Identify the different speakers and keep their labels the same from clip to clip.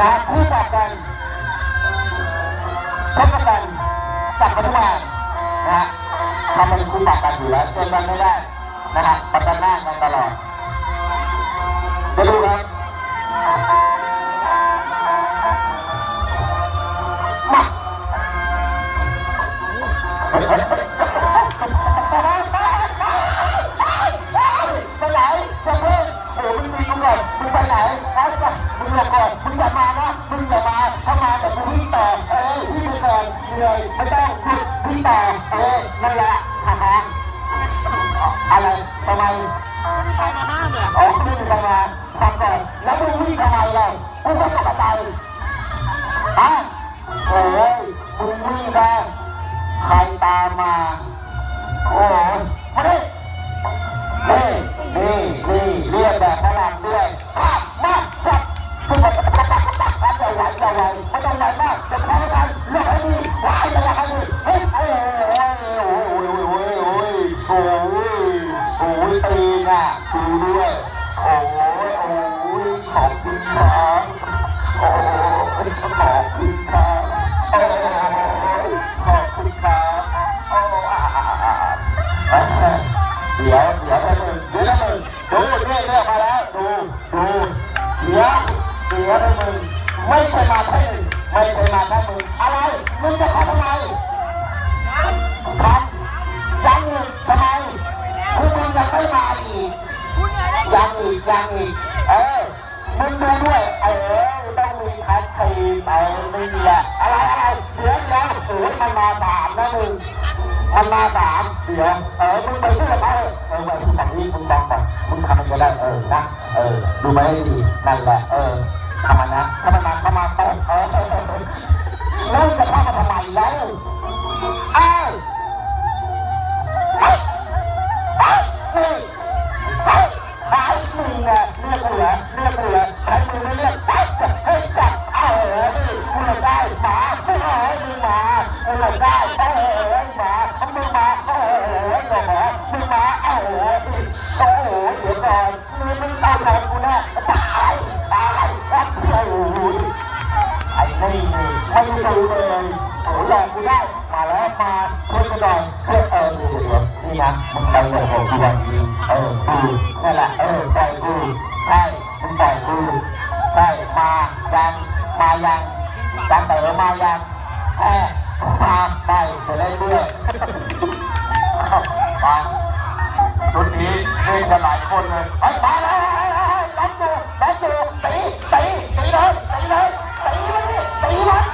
Speaker 1: นะคู่ปรับกันพบกันจากปัจจุบันนะฮะทำเป็นคู่ปรับกันอยู่แล้วจนกันไม่ได้นะฮะประจันหน้ากันตลอดมาดูครับมาไปไหนจะเพิ่งโอ้มึงมีกูก่อนมึงไปไหนไอ้จ้ะมึงอย่าก่อนมึงอย่ามานะมึงอย่ามาถ้ามาแต่กูวิ่งต่อเออวิ่งไปก่อนเหนื่อยไม่ต้องหยุดวิ่งต่อเออนั่นแหละฮ่าฮ่าอะไรทำไม
Speaker 2: ใครมาห้ามเลย
Speaker 1: อ๋อวิ่งทำไมทำก่อนแล้วมึงวิ่งทำไมล่ะกูก็ตกใจฮะโอ้ยมึงวิ่งได้ใครตามมาโอ้ยมาดินี่นี่นี่เรียกแบบฝรั่ง ขอบคุณครับโอ้ขอบคุณครับโอ้เดี๋ยวเดี๋ยวนะมึงดี๋ยวนะมึงดูเรื่อยเรื่อยมาแล้วดูดูเดี๋ยวเดี๋ยวนะมึงไม่ใช่มาแค่หนึ่งไม่ใช่มาแค่มึงอะไรมึงจะขอทำไม มันมาสามนะมึงมันมาสามเดี๋ยวเออมึงไปเชื่อเขาเออไปที่ฝั่งนี้มึงลองไปมึงทำมันก็ได้เออนะเออดูมาให้ดีนั่นแหละเออทำมันนะถ้ามันมาเข้ามาโต๊ะเออแล้วจะเข้ามาทำไมแล้วเอ้ยเอ้ ไอ้นี่นี่ไม่ดูเลยโอ้ยหลอกกูได้มาแล้วมาช่วยกันหน่อยเพื่อเออเดี๋ยวนี่นะมึงไปเลยของกูวันนี้เออกูนั่นแหละเออไปล่อยกูใช่มึงปล่อยกูใช่มายังมายังยังแต่ว่ามายังแค่มาไปไปเรื่อยๆมาชุดนี้นี่กันหลายคนเลยเฮ้ยมาแล้วรับดูรับดูตีตีตีเลยตีเลย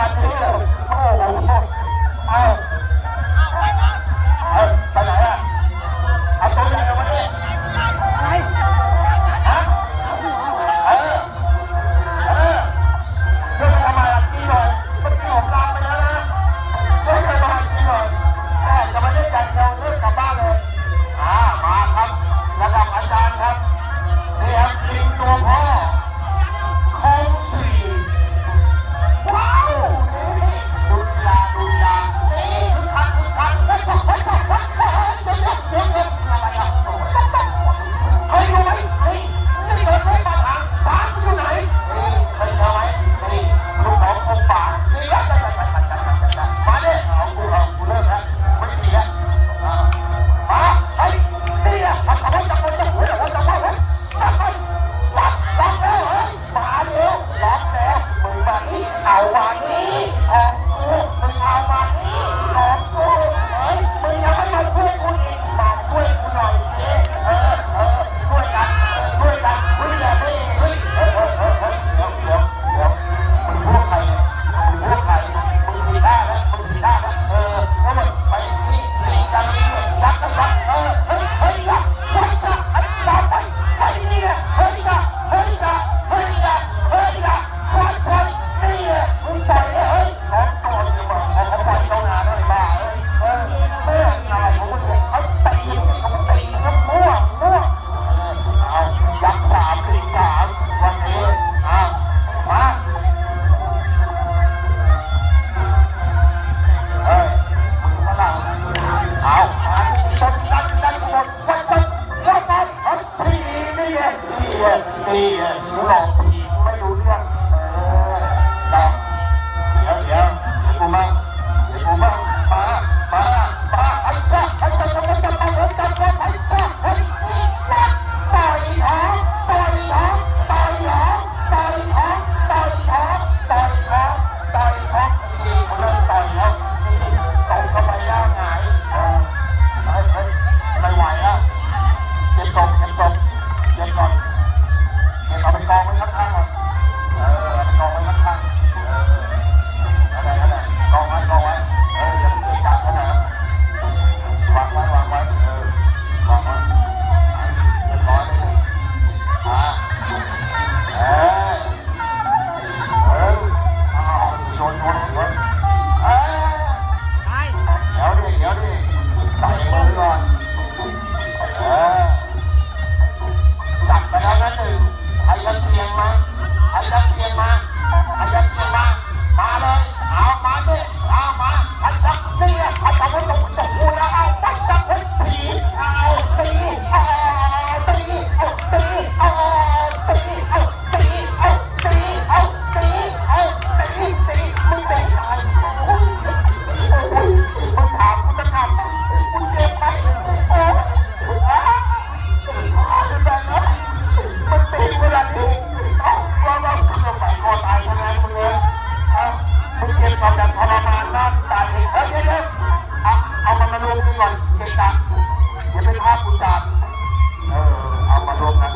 Speaker 1: ารโอ้ ไงนี่ไงนี่ไหลอกผีไม่รู้เรื่องเออเดี๋ยวเดี๋ยวเดี๋ยม่งเดี๋มั่งป้าป้า วางไว้วางไว้เออวางไว้เรียบร้อยเลยอ่า ก่นเป็นตังเดี๋เป็นภาพคุณตาเออเอามารวมนะ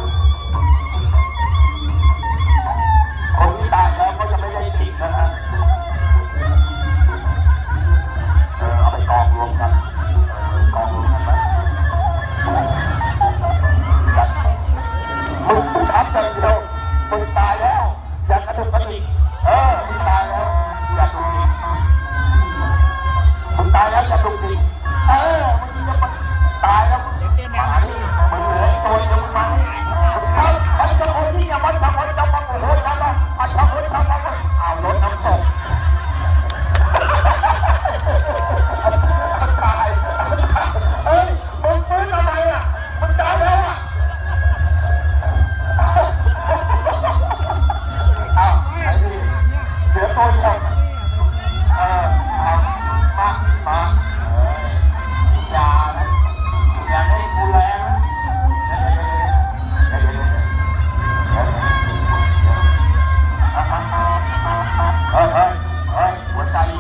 Speaker 1: คนที่ตายแล้วก็จะไม่ได้ติดนะฮะเออเอาไปกองรวมกันกองรวมกันนะมึงไม่ทำใจเดียวมึงตายแล้ว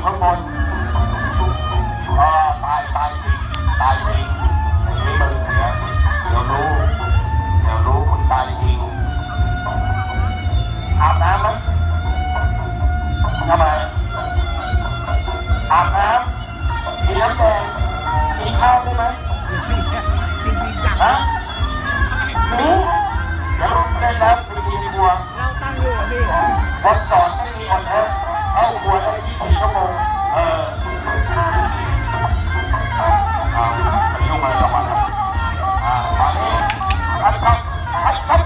Speaker 1: ข้างบนอ่าตายตายตายจริงอันนี้มันเสียเดี๋ยวรู้เดี๋ยวรู้คุณตายจริงอาบน้ำไหมทำไมอาบน้ำกินน้ำแดงกินข้าวได้ไหมฮะหนูเดี๋ยวได้แล้วไปกินดีกว่า
Speaker 2: เราตั้งอยู่พี่
Speaker 1: วันสอนไม่มีคนเถอะ ให้หัวได้ยี่สิบชั่วโมงเออเอาไปช่มาจัง
Speaker 2: หวะ
Speaker 1: อ่าตอนนี้อัดครัอัดครั